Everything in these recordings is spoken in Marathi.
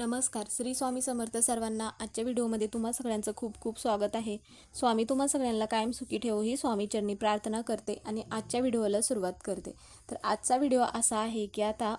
नमस्कार. श्री स्वामी समर्थ सर्वांना आजच्या व्हिडिओमध्ये तुम्हा सगळ्यांचं खूप खूप स्वागत आहे. स्वामी तुम्हा सगळ्यांना कायम सुखी ठेवू ही स्वामीचरणी प्रार्थना करते आणि आजच्या व्हिडिओला सुरुवात करते. तर आजचा व्हिडिओ असा आहे की आता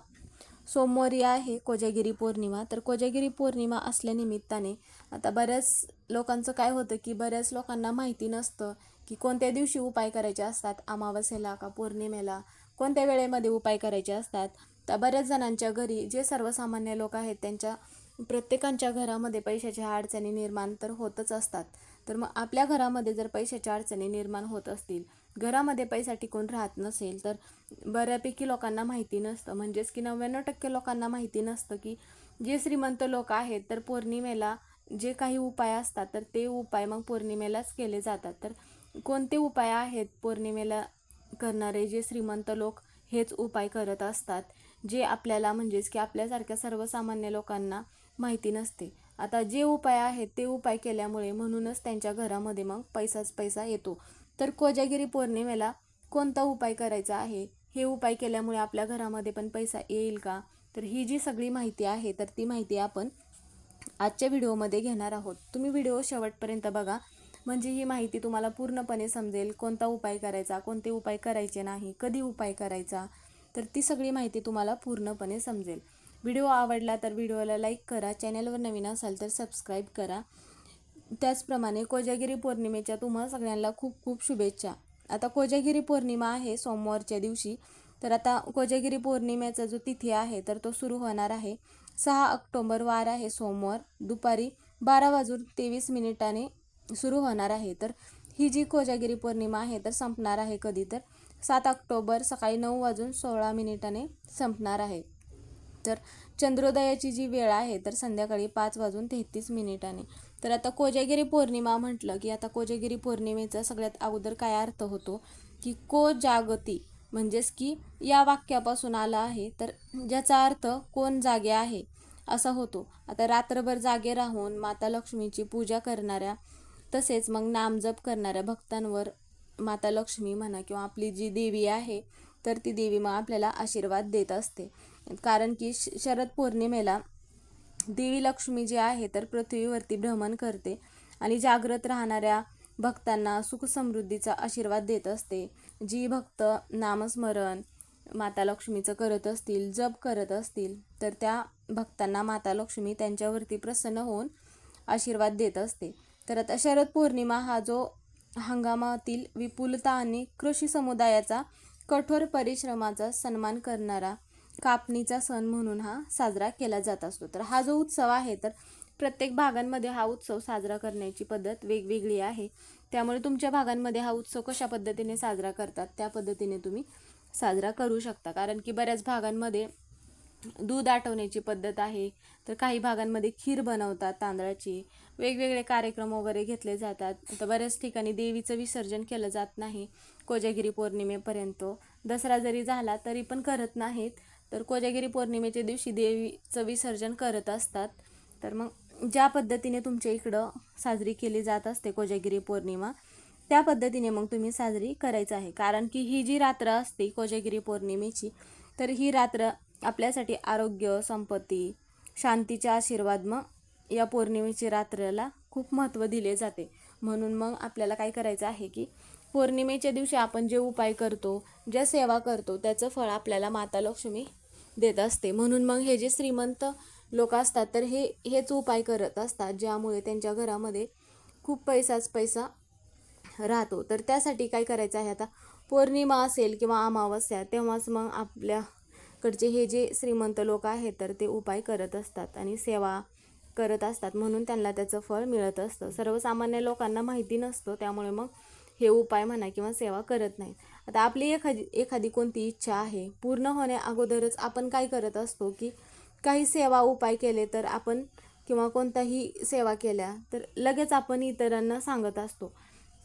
सोमवारी आहे कोजागिरी पौर्णिमा. तर कोजागिरी पौर्णिमा असल्यानिमित्ताने आता बऱ्याच लोकांचं काय होतं की बऱ्याच लोकांना माहिती नसतं की कोणत्या दिवशी उपाय करायचे असतात? अमावस्येला का पौर्णिमेला? कोणत्या वेळेमध्ये उपाय करायचे असतात? त्या बऱ्याच जणांच्या घरी जे सर्वसामान्य लोक आहेत त्यांच्या प्रत्येकांच्या घरामध्ये पैशाच्या अडचणी निर्माण तर होतच असतात. तर मग आपल्या घरामध्ये जर पैशाच्या अडचणी निर्माण होत असतील घरामध्ये पैसा टिकून राहत नसेल तर बऱ्यापैकी लोकांना माहिती नसतं. म्हणजेच की नव्याण्णव टक्के लोकांना माहिती नसतं की जे श्रीमंत लोक आहेत तर पौर्णिमेला जे काही उपाय असतात तर ते उपाय मग पौर्णिमेलाच केले जातात. तर कोणते उपाय आहेत पौर्णिमेला करणारे जे श्रीमंत लोक हेच उपाय करत असतात जे आपल्याला म्हणजेच की आपल्यासारख्या सर्वसामान्य लोकांना माहिती नसते. आता जे उपाय आहेत ते उपाय केल्यामुळे म्हणूनच त्यांच्या घरामध्ये मग पैसाच पैसा येतो. तर कोजागिरी पौर्णिमेला कोणता उपाय करायचा आहे? हे उपाय केल्यामुळे आपल्या घरामध्ये पण पैसा येईल का? तर ही जी सगळी माहिती आहे तर ती माहिती आपण आजच्या व्हिडिओमध्ये घेणार आहोत. तुम्ही व्हिडिओ शेवटपर्यंत बघा. म्हणजे ही माहिती तुम्हाला पूर्णपणे समजेल कोणता उपाय करायचा कोणते उपाय करायचे नाही कधी उपाय करायचा तर ती सगळी माहिती तुम्हाला पूर्णपणे समजेल. व्हिडिओ आवडला तर व्हिडिओला लाईक करा चॅनलवर नवीन असाल तर सबस्क्राईब करा. त्याचप्रमाणे कोजागिरी पौर्णिमेच्या तुम्हा सगळ्यांना खूप खूप शुभेच्छा. आता कोजागिरी पौर्णिमा आहे सोमवारच्या दिवशी. तर आता कोजागिरी पौर्णिमेचा जो तिथी आहे तर तो सुरू होणार आहे. सहा ऑक्टोंबर वार आहे सोमवार दुपारी बारा वाजून तेवीस मिनिटाने सुरू होणार आहे. तर ही जी कोजागिरी पौर्णिमा आहे तर संपणार आहे कधी तर. सात ऑक्टोबर सकाळी नऊ वाजून सोळा मिनिटाने संपणार आहे. तर चंद्रोदयाची जी वेळ आहे तर संध्याकाळी पाच वाजून तेहतीस मिनिटाने. तर आता कोजागिरी पौर्णिमा म्हटलं की आता कोजागिरी पौर्णिमेचा सगळ्यात अगोदर काय अर्थ होतो? की को जागती म्हणजेच की या वाक्यापासून आला आहे तर ज्याचा अर्थ कोण जागे आहे असा होतो. आता रात्रभर जागे राहून माता लक्ष्मीची पूजा करणाऱ्या तसेच मग नामजप करणाऱ्या भक्तांवर माता लक्ष्मी म्हणा किंवा आपली जी देवी आहे तर ती देवी मग आपल्याला आशीर्वाद देत असते. कारण की श शरद पौर्णिमेला देवी लक्ष्मी जी आहे तर पृथ्वीवरती भ्रमण करते आणि जागृत राहणाऱ्या भक्तांना सुखसमृद्धीचा आशीर्वाद देत असते. जी भक्त नामस्मरण माता लक्ष्मीचं करत असतील जप करत असतील तर त्या भक्तांना माता लक्ष्मी त्यांच्यावरती प्रसन्न होऊन आशीर्वाद देत असते. तर आता शरद पौर्णिमा हा जो हंगामातील विपुलता आणि कृषी समुदायाचा कठोर परिश्रमाचा सन्मान करणारा कापणीचा सण म्हणून हा साजरा केला जात असतो. तर हा जो उत्सव आहे तर प्रत्येक भागांमध्ये हा उत्सव साजरा करण्याची पद्धत वेगवेगळी आहे. त्यामुळे तुमच्या भागांमध्ये हा उत्सव कशा पद्धतीने साजरा करतात त्या पद्धतीने तुम्ही साजरा करू शकता. कारण की बऱ्याच भागांमध्ये दूध आटवण्याची पद्धत आहे तर काही भागांमध्ये खीर बनवतात तांदळाची वेगवेगळे कार्यक्रम वगैरे घेतले जातात. तर बऱ्याच ठिकाणी देवीचं विसर्जन केलं जात नाही. कोजागिरी पौर्णिमेपर्यंत. दसरा जरी झाला तरी पण करत नाहीत. तर कोजागिरी पौर्णिमेच्या दिवशी देवीचं विसर्जन करत असतात. तर मग ज्या पद्धतीने तुमच्या इकडं साजरी केली जात असते कोजागिरी पौर्णिमा त्या पद्धतीने मग तुम्ही साजरी करायचं आहे. कारण की ही जी रात्र असते कोजागिरी पौर्णिमेची तर ही रात्र आपल्यासाठी आरोग्य संपत्ती शांतीचे आशीर्वाद मग या पौर्णिमेची रात्रीला खूप महत्त्व दिले जाते. म्हणून मग आपल्याला काय करायचं आहे की पौर्णिमेच्या दिवशी आपण जे उपाय करतो ज्या सेवा करतो त्याचं फळ आपल्याला माता लक्ष्मी देत असते. म्हणून मग हे जे श्रीमंत लोक असतात तर हे हेच उपाय करत असतात ज्यामुळे त्यांच्या घरामध्ये खूप पैसाच पैसा राहतो. तर त्यासाठी काय करायचं आहे आता? पौर्णिमा असेल किंवा अमावस्या तेव्हाच मग आपल्याकडचे हे जे श्रीमंत लोक आहेत तर ते उपाय करत असतात आणि सेवा करत असतात. म्हणून त्यांना त्याचं फळ मिळत असतं. सर्वसामान्य लोकांना माहिती नसतं. त्यामुळे मग हे उपाय म्हणा किंवा सेवा करत नाहीत. आता आपली एखादी एखादी कोणती इच्छा आहे पूर्ण होण्या अगोदरच आपण काय करत असतो की काही सेवा उपाय केले तर आपण किंवा कोणताही सेवा केल्या तर लगेच आपण इतरांना सांगत असतो.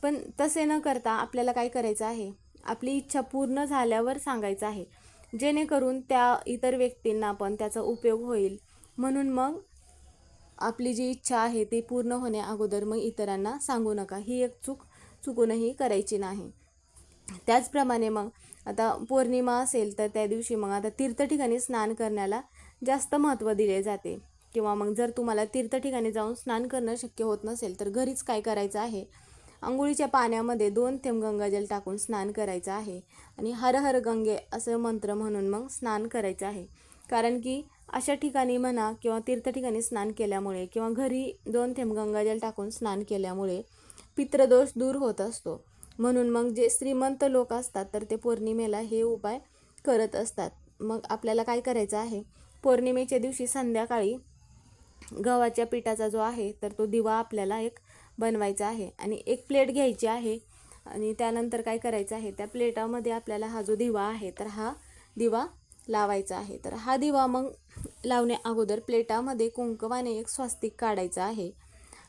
पण तसे न करता आपल्याला काय करायचं आहे? आपली इच्छा पूर्ण झाल्यावर सांगायचं आहे. जेणेकरून त्या इतर व्यक्तींना पण त्याचा उपयोग होईल. म्हणून मग आपली जी इच्छा आहे ती पूर्ण होण्या अगोदर मग इतरांना सांगू नका. ही एक चूक चुकूनही करायची नाही. त्याचप्रमाणे मग आता पौर्णिमा असेल तर त्या दिवशी मग आता तीर्थ ठिकाणी स्नान करण्याला जास्त महत्त्व दिले जाते. किंवा मग जर तुम्हाला तीर्थ ठिकाणी जाऊन स्नान करणं शक्य होत नसेल तर घरीच काय करायचं आहे? आंघोळीच्या पाण्यामध्ये दोन थेंब गंगाजल टाकून स्नान करायचं आहे. आणि हर हर गंगे असं मंत्र म्हणून मग स्नान करायचं आहे. कारण की अशा ठिकाणी म्हणा किंवा तीर्थ ठिकाणी स्नान केल्यामुळे किंवा घरी दोन थेंब गंगाजल टाकून स्नान केल्यामुळे पितृदोष दूर होत असतो. म्हणून मग जे श्रीमंत लोक असतात तर ते पौर्णिमेला हे उपाय करत असतात. मग आपल्याला काय करायचं आहे? पौर्णिमेच्या दिवशी संध्याकाळी गव्हाच्या पिठाचा जो आहे तर तो दिवा आपल्याला एक बनवायचा आहे आणि एक प्लेट घ्यायची आहे आणि त्यानंतर काय करायचं आहे? त्या प्लेटामध्ये आपल्याला हा जो दिवा आहे तर हा दिवा लावायचा आहे. तर हा दिवा मग लावण्या अगोदर प्लेटामध्ये कुंकवाने एक स्वास्तिक काढायचं आहे.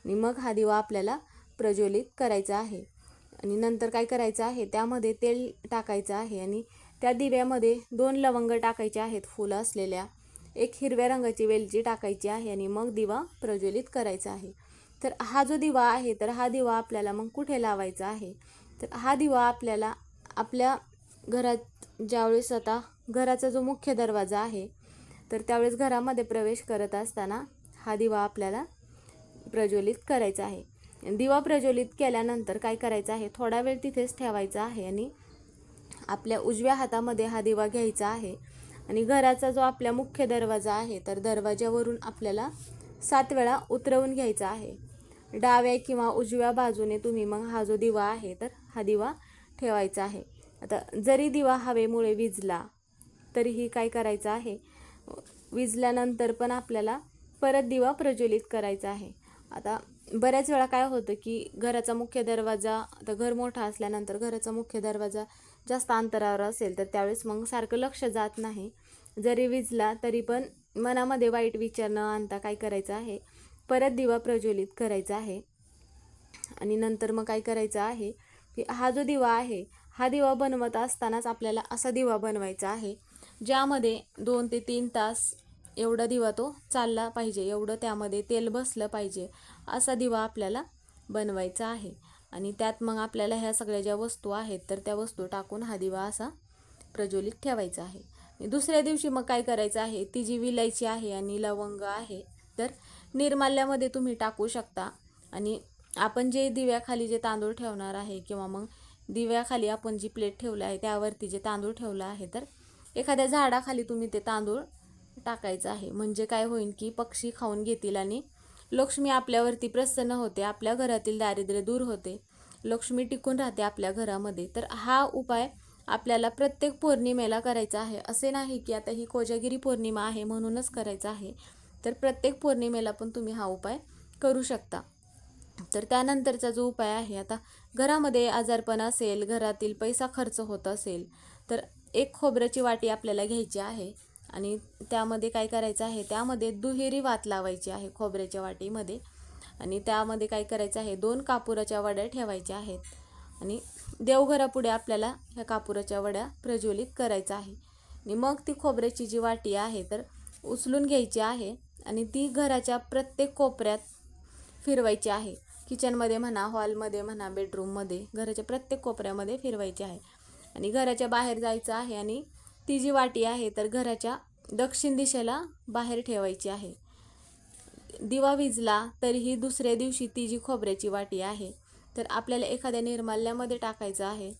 आणि मग हा दिवा आपल्याला प्रज्वलित करायचा आहे. आणि नंतर काय करायचं आहे? त्यामध्ये तेल टाकायचं आहे. आणि त्या दिव्यामध्ये दोन लवंग टाकायचे आहेत. फुलं असलेल्या एक हिरव्या रंगाची वेलची टाकायची आहे. आणि मग दिवा प्रज्वलित करायचा आहे. तर हा जो दिवा आहे तर हा दिवा आपल्याला मग कुठे लावायचा आहे? तर हा दिवा आपल्याला आपल्या घरात ज्यावेळेस आता घराचा जो मुख्य दरवाजा आहे तर त्यावेळेस घरामध्ये प्रवेश करत असताना हा दिवा आपल्याला प्रज्वलित करायचा आहे. दिवा प्रज्वलित केल्यानंतर काय करायचं आहे? थोडा वेळ तिथेच ठेवायचा आहे आणि आपल्या उजव्या हातामध्ये हा दिवा घ्यायचा आहे. आणि घराचा जो आपल्या मुख्य दरवाजा आहे तर दरवाज्यावरून आपल्याला सात वेळा उतरवून घ्यायचा आहे. डाव्या किंवा उजव्या बाजूने तुम्ही मग हा जो दिवा आहे तर हा दिवा ठेवायचा आहे. आता जरी दिवा हवेमुळे विजला तरीही काय करायचं आहे? विजल्यानंतर पण आपल्याला परत दिवा प्रज्वलित करायचा आहे. आता बऱ्याच वेळा काय होतं की घराचा मुख्य दरवाजा आता घर मोठा असल्यानंतर घराचा मुख्य दरवाजा जास्त अंतरावर असेल तर त्यावेळेस मग सारखं लक्ष जात नाही. जरी विजला तरी पण मनामध्ये वाईट विचार न आणता काय करायचं आहे? परत दिवा प्रज्वलित करायचा आहे. आणि नंतर मग काय करायचं आहे की हा जो दिवा आहे हा दिवा बनवत असतानाच आपल्याला असा दिवा बनवायचा आहे ज्यामध्ये दोन ते तीन तास एवढा दिवा तो चालला पाहिजे एवढं त्यामध्ये तेल बसलं पाहिजे असा दिवा आपल्याला बनवायचा आहे. आणि त्यात मग आपल्याला ह्या सगळ्या ज्या वस्तू आहेत तर त्या वस्तू टाकून हा दिवा असा प्रज्वलित ठेवायचा आहे. दुसऱ्या दिवशी मग काय करायचं आहे ती जी विलायची आहे आणि लवंग आहे तर निर्माल्यामध्ये तुम्ही टाकू शकता. आणि आपण जे दिव्याखाली जे तांदूळ ठेवणार आहे किंवा मग दिव्याखाली आपण जी प्लेट ठेवलं आहे त्यावरती जे तांदूळ ठेवलं आहे तर एखाद्या झाडाखाली तुम्ही ते तांदूळ टाकायचं आहे. म्हणजे काय होईल की पक्षी खाऊन घेतील आणि लक्ष्मी आपल्यावरती प्रसन्न होते आपल्या घरातील दारिद्र्य दूर होते लक्ष्मी टिकून राहते आपल्या घरामध्ये. तर हा उपाय आपल्याला प्रत्येक पौर्णिमेला करायचा आहे. असे नाही की आता ही कोजागिरी पौर्णिमा आहे म्हणूनच करायचं आहे. तर प्रत्येक पौर्णिमेला पण तुम्ही हा उपाय करू शकता. तर त्यानंतरचा जो उपाय आहे आता घरामध्ये आजारपण असेल घरातील पैसा खर्च होत असेल तर एक खोबऱ्याची वाटी आपल्याला घ्यायची आहे आणि त्यामध्ये काय करायचं आहे त्यामध्ये दुहेरी वात लावायची आहे खोबऱ्याच्या वाटीमध्ये आणि त्यामध्ये काय करायचं आहे दोन कापुराच्या वड्या ठेवायच्या आहेत आणि देवघरापुढे आपल्याला ह्या कापुराच्या वड्या प्रज्वलित करायचं आहे. आणि मग ती खोबऱ्याची जी वाटी आहे तर उचलून घ्यायची आहे आणि ती घराच्या प्रत्येक कोपऱ्यात फिरवायची आहे. किचनमध्ये म्हणा हॉलमध्ये म्हणा बेडरूममध्ये घराच्या प्रत्येक कोपऱ्यामध्ये फिरवायची आहे. आणि घराच्या बाहेर जायचं आहे आणि ती जी वाटी आहे तर घराच्या दक्षिण दिशेला बाहेर ठेवायची आहे. दिवा विजला तरीही दुसऱ्या दिवशी ती जी खोबऱ्याची वाटी आहे तर आपल्याला एखाद्या निर्माल्यामध्ये टाकायचं आहे.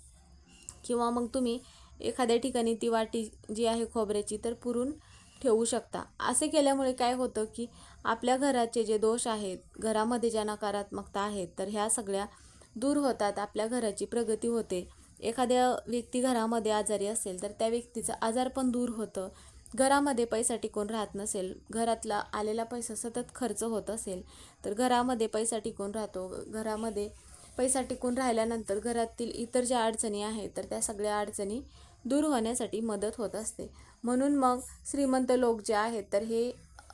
किंवा मग तुम्ही एखाद्या ठिकाणी ती वाटी जी आहे खोबऱ्याची तर पुरून ठेवू शकता. असे केल्यामुळे काय होतं की आपल्या घराचे जे दोष आहेत घरामध्ये ज्या नकारात्मकता आहेत तर ह्या सगळ्या दूर होतात आपल्या घराची प्रगती होते. एखाद्या व्यक्ती घरामध्ये आजारी असेल तर त्या व्यक्तीचं आजार पण दूर होतं. घरामध्ये पैसा टिकून राहत नसेल घरातला आलेला पैसा सतत खर्च होत असेल तर घरामध्ये पैसा टिकून राहतो? घरामध्ये पैसा टिकून राहिल्यानंतर घरातील इतर ज्या अडचणी आहेत तर त्या सगळ्या अडचणी दूर होण्यासाठी मदत होत असते. म्हणून मग श्रीमंत लोक जे आहेत तर हे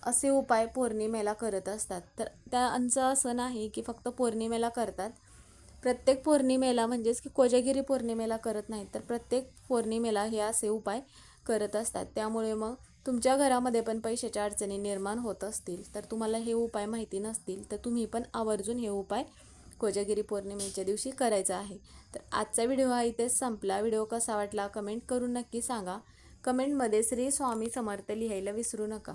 असे उपाय पौर्णिमेला करत असतात. तर त्यांचं असं नाही की फक्त पौर्णिमेला करतात. प्रत्येक पौर्णिमेला म्हणजेच की कोजागिरी पौर्णिमेला करत नाहीत तर प्रत्येक पौर्णिमेला हे असे उपाय करत असतात. त्यामुळे मग तुमच्या घरामध्ये पण पैशाच्या अडचणी निर्माण होत असतील. तर तुम्हाला हे उपाय माहिती नसतील तर तुम्ही पण आवर्जून हे उपाय कोजागिरी पौर्णिमेच्या दिवशी करायचा आहे. तर आजचा व्हिडिओ हा इथेच संपला. व्हिडिओ कसा वाटला कमेंट करून नक्की सांगा. कमेंटमध्ये श्री स्वामी समर्थ लिहायला विसरू नका.